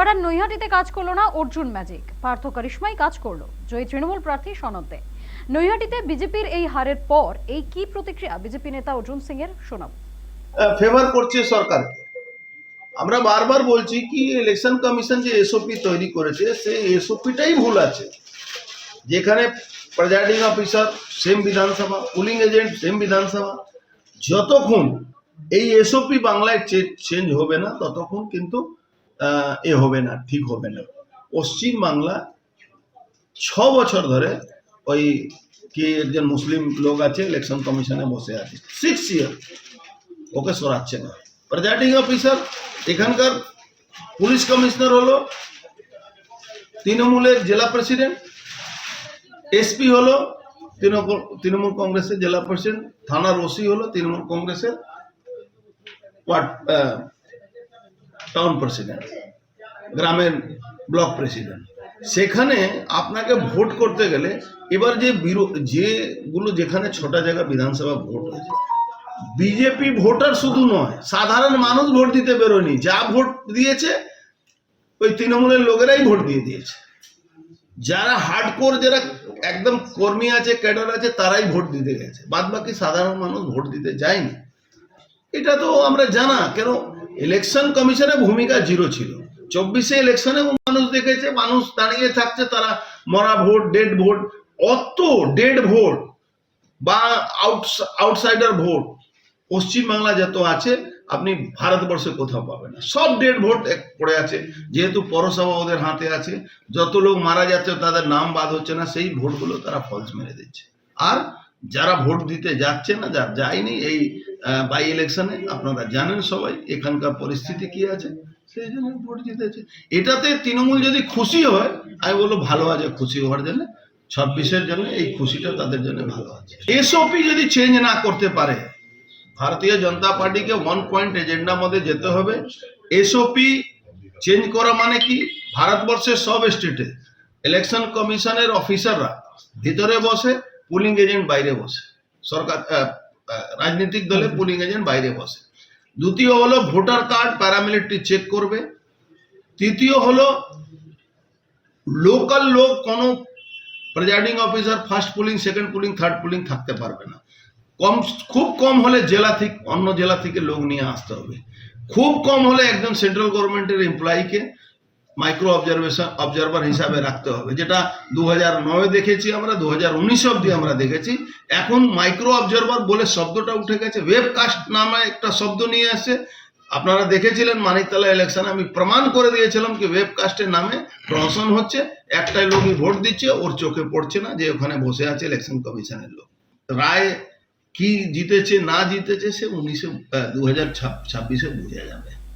এবার আর নৈহাটিতে কাজ করল না অর্জুন ম্যাজিক পার্থ করিশ্মাই কাজ করল, জয়ী তৃণমূল প্রার্থী সনদে নৈহাটিতে বিজেপির এই হারের পর এই কি প্রতিক্রিয়া বিজেপি নেতা অর্জুন সিং এর শোনাব ফেভার করছে সরকারকে। আমরা বারবার বলছি কি ইলেকশন কমিশন যে এসওপি তৈরি করেছে, সেই এসওপিটাই ভুল আছে। যেখানে presiding officer same Vidhan Sabha polling agent same Vidhan Sabha. যতক্ষণ এই এসওপি বাংলায় চেঞ্জ হবে না, ততক্ষণ কিন্তু এ হবে না, ঠিক হবে না। পশ্চিম বাংলা ছ বছর ধরে ওই কি একজন মুসলিম লোক আছে, ইলেকশন কমিশনে বসে আছে। সিক্স ইয়ার ওকে সরাচ্ছে না। প্রেজাইডিং অফিসার এখানকার পুলিশ কমিশনার হলো, তৃণমূলের জেলা প্রেসিডেন্ট এসপি হলো, তৃণমূল কংগ্রেসের জেলা প্রেসিডেন্ট থানার ওসি হলো, তৃণমূল কংগ্রেসের ওয়ার্ড টাউন প্রেসিডেন্ট গ্রামের ব্লক প্রেসিডেন্ট সেখানে আপনাকে ভোট করতে গেলে এবার যে যেগুলো যেখানে ছটা জায়গা বিধানসভা ভোট হয়েছে বিজেপি ভোটার শুধু নয়, সাধারণ মানুষ ভোট দিতে বেরোয়নি। যা ভোট দিয়েছে, ওই তৃণমূলের লোকেরাই ভোট দিয়ে দিয়েছে। যারা হার্ডকোর যারা একদম কর্মী আছে ক্যাডার আছে, তারাই ভোট দিতে গেছে। বাদ বাকি সাধারণ মানুষ ভোট দিতে যায়নি। এটা তো আমরা জানা, কেন ইলেকশন কমিশনের ভূমিকা জিরো ছিল। চব্বিশে ইলেকশনে মানুষ দেখেছে, মানুষ দাঁড়িয়ে থাকছে, তারা মরা ভোট ডেড ভোট, অত ডেড ভোট বা আউট আউটসাইডার ভোট। পশ্চিমবাংলা যত আছে, আপনি ভারতবর্ষে কোথাও পাবেন না। সব ডেড ভোট এক পড়ে আছে। যেহেতু পৌরসভা ওদের হাতে আছে, যত লোক মারা যাচ্ছে, তাদের নাম বাদ হচ্ছে না, সেই ভোটগুলো তারা ফলস মেরে দিচ্ছে। আর যারা ভোট দিতে যাচ্ছে না যা যায়নি, এই বাই ইলেকশনে আপনারা জানেন সবাই এখানকার পরিস্থিতি কি আছে, সেই জন্য ভোট জিতেছে। এটাতে তৃণমূল যদি খুশি হয়, আমি বলব ভালো আছে খুশি হওয়ার জন্য, ছাব্বিশের জন্য এই খুশিটা তাদের জন্য ভালো আছে। এসওপি যদি চেঞ্জ না করতে পারে, ভারতীয় জনতা পার্টিকে ওয়ান পয়েন্ট এজেন্ডার মধ্যে যেতে হবে। এসওপি চেঞ্জ করা মানে কি? ভারতবর্ষের সব স্টেটে ইলেকশন কমিশনের অফিসাররা ভিতরে বসে পুলিং এজেন্ট বাইরে বসে। সরকার রাজনৈতিক দলে পুলিং এজেন্ট বাইরে বসে। দ্বিতীয় হলো ভোটার কার্ড প্যারামিলিটারি চেক করবে। তৃতীয় হলো লোকাল লোক কোনো presiding officer first polling second polling third polling থাকতে পারবে না। কম খুব কম হলে জেলা থেকে অন্য জেলা থেকে লোক নিয়ে আসতে হবে। খুব কম হলে একজন সেন্ট্রাল গভর্নমেন্টের এমপ্লয়িকে মাইক্রো অবজারভেশন অবজারভার হিসাবে রাখতে হবে। যেটা দু হাজার নয় দেখেছি আমরা দু হাজার উনিশ অব্দি আমরা দেখেছি। এখন মাইক্রো অবজারভার বলে শব্দটা উঠে গেছে। ওয়েবকাস্ট নামে একটা শব্দ নিয়ে আসছে আপনারা দেখেছিলেন মানিকতলা ইলেকশন আমি প্রমাণ করে দিয়েছিলাম কি ওয়েবকাস্টের নামে প্রহসন হচ্ছে। একটাই লোকই ভোট দিচ্ছে, ওর চোখে পড়ছে না, যে ওখানে বসে আছে ইলেকশন কমিশনের লোক। রায় কি জিতেছে, না জিতেছে, সে উনিশে দু হাজার ছাব্বিশে বুঝে যাবে।